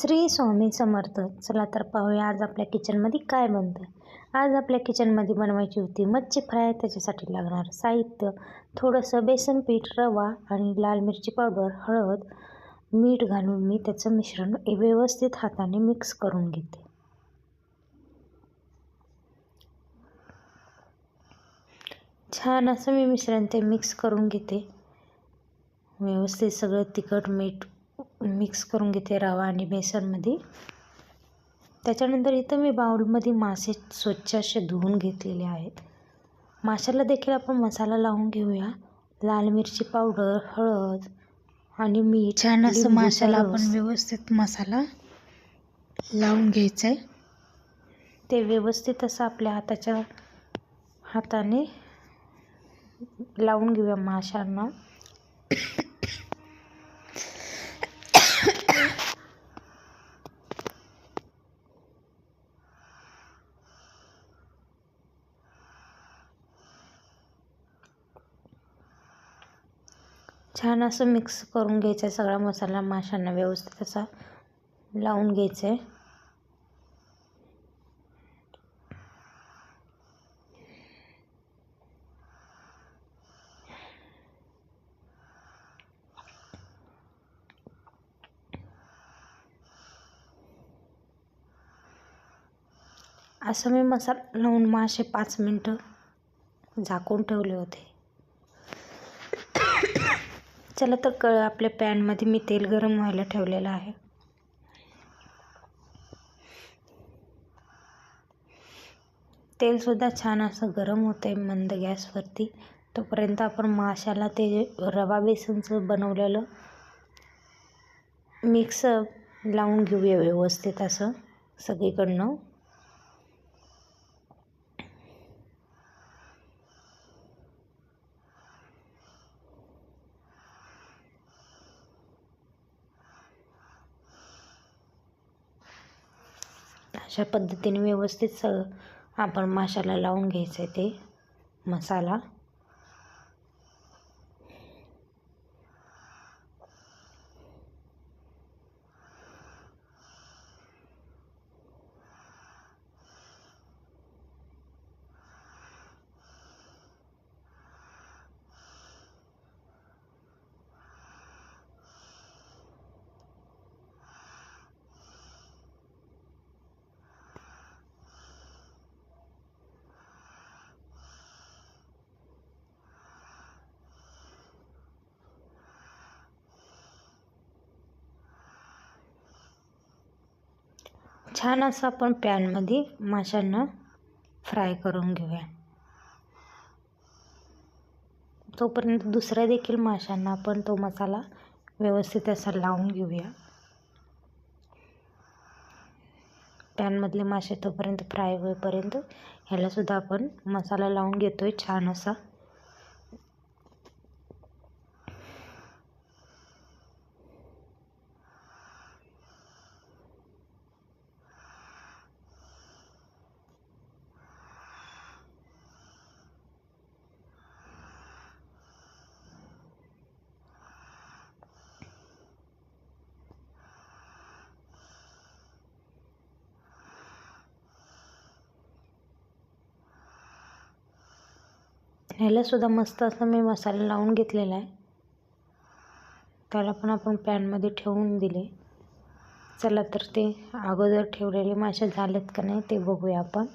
श्री स्वामी समर्थ. चला तर पाहूया आज आपल्या किचनमध्ये काय बनतं आज आपल्या किचनमध्ये बनवायची होती मच्छी फ्राय. त्याच्यासाठी लागणार साहित्य थोडंसं बेसन पीठ रवा आणि लाल मिरची पावडर हळद मीठ घालून मी त्याचं मिश्रण व्यवस्थित हाताने मिक्स करून घेते. छान असं मी मिश्रण ते मिक्स करून घेते. व्यवस्थित सगळं तिखट मीठ मिक्स करून घेते रवा आणि बेसनमध्ये. त्याच्यानंतर इथं मी बाउलमध्ये मासे स्वच्छ असे धुवून घेतलेले आहेत. माशाला देखील आपण मसाला लावून घेऊया. लाल मिरची पावडर हळद आणि मीठ छान असं माशाला. आपण व्यवस्थित मसाला लावून घ्यायचा आहे ते व्यवस्थित असं आपल्या हाताच्या हाताने लावून घेऊया माशांना. छान असं मिक्स करून घ्यायचं आहे. सगळा मसाला माशांना व्यवस्थित असा लावून घ्यायचं आहे. असं मी मसाला लावून मासे पाच मिनटं झाकून ठेवले होते. चला तर क आपल्या पॅनमध्ये मी तेल गरम व्हायला ठेवलेलं आहे. तेलसुद्धा छान असं गरम होतं आहे मंद गॅसवरती. तोपर्यंत आपण माशाला ते रवा बेसनचं बनवलेलं मिक्स लावून घेऊया व्यवस्थित असं सगळीकडनं. अशा पद्धतीने व्यवस्थित स आपण माशाला लावून घ्यायचं आहे ते मसाला. छान असं आपण पॅनमध्ये माशांना फ्राय करून घेऊया. तोपर्यंत दुसऱ्या देखील माशांना आपण तो मसाला व्यवस्थित असा लावून घेऊया. पॅनमधले मासे तोपर्यंत फ्राय होईपर्यंत ह्यालासुद्धा आपण मसाला लावून घेतो आहे छान असा. ह्यालासुद्धा मस्त असं मी मसाला लावून घेतलेला आहे. त्याला पण आपण पॅनमध्ये ठेवून दिले. चला तर ते अगोदर ठेवलेले मासे झालेत का नाही ते बघूया आपण.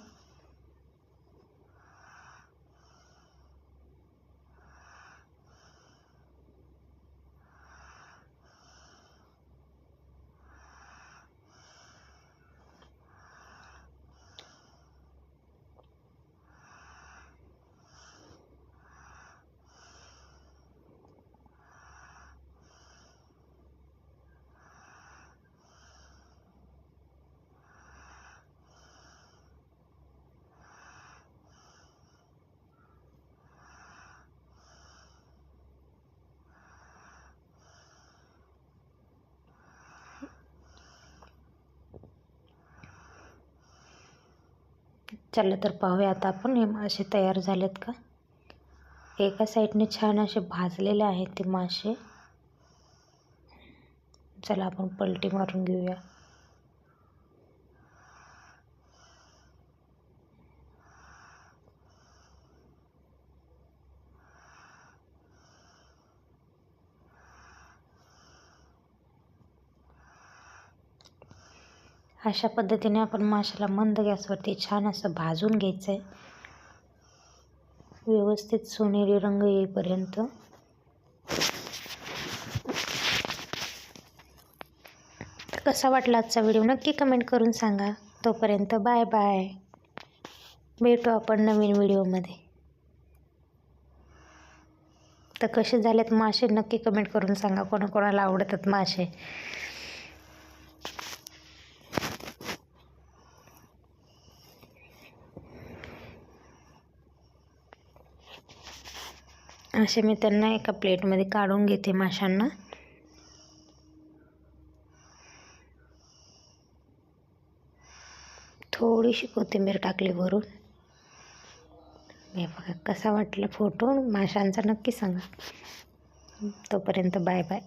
चला तर पाहूया आता आपण. हे मासे तयार झालेत का? एका साईडने छान असे भाजलेले आहेत ते मासे. चला आपण पलटी मारून घेऊया. अशा पद्धतीने आपण माशाला मंद गॅसवरती छान असं भाजून घ्यायचं आहे व्यवस्थित सोनेरी रंग येईपर्यंत. कसा वाटला आजचा व्हिडिओ नक्की कमेंट करून सांगा. तोपर्यंत बाय बाय. भेटू आपण नवीन व्हिडिओमध्ये. तर कसे झालेत मासे नक्की कमेंट करून सांगा. कोणाकोणाला आवडतात मासे? असे मी त्यांना एका प्लेटमध्ये काढून घेते माशांना. थोडीशी कोथिंबीर टाकली भरून हे बघा कसा वाटला फोटो माशांचा नक्की सांगा. तोपर्यंत बाय बाय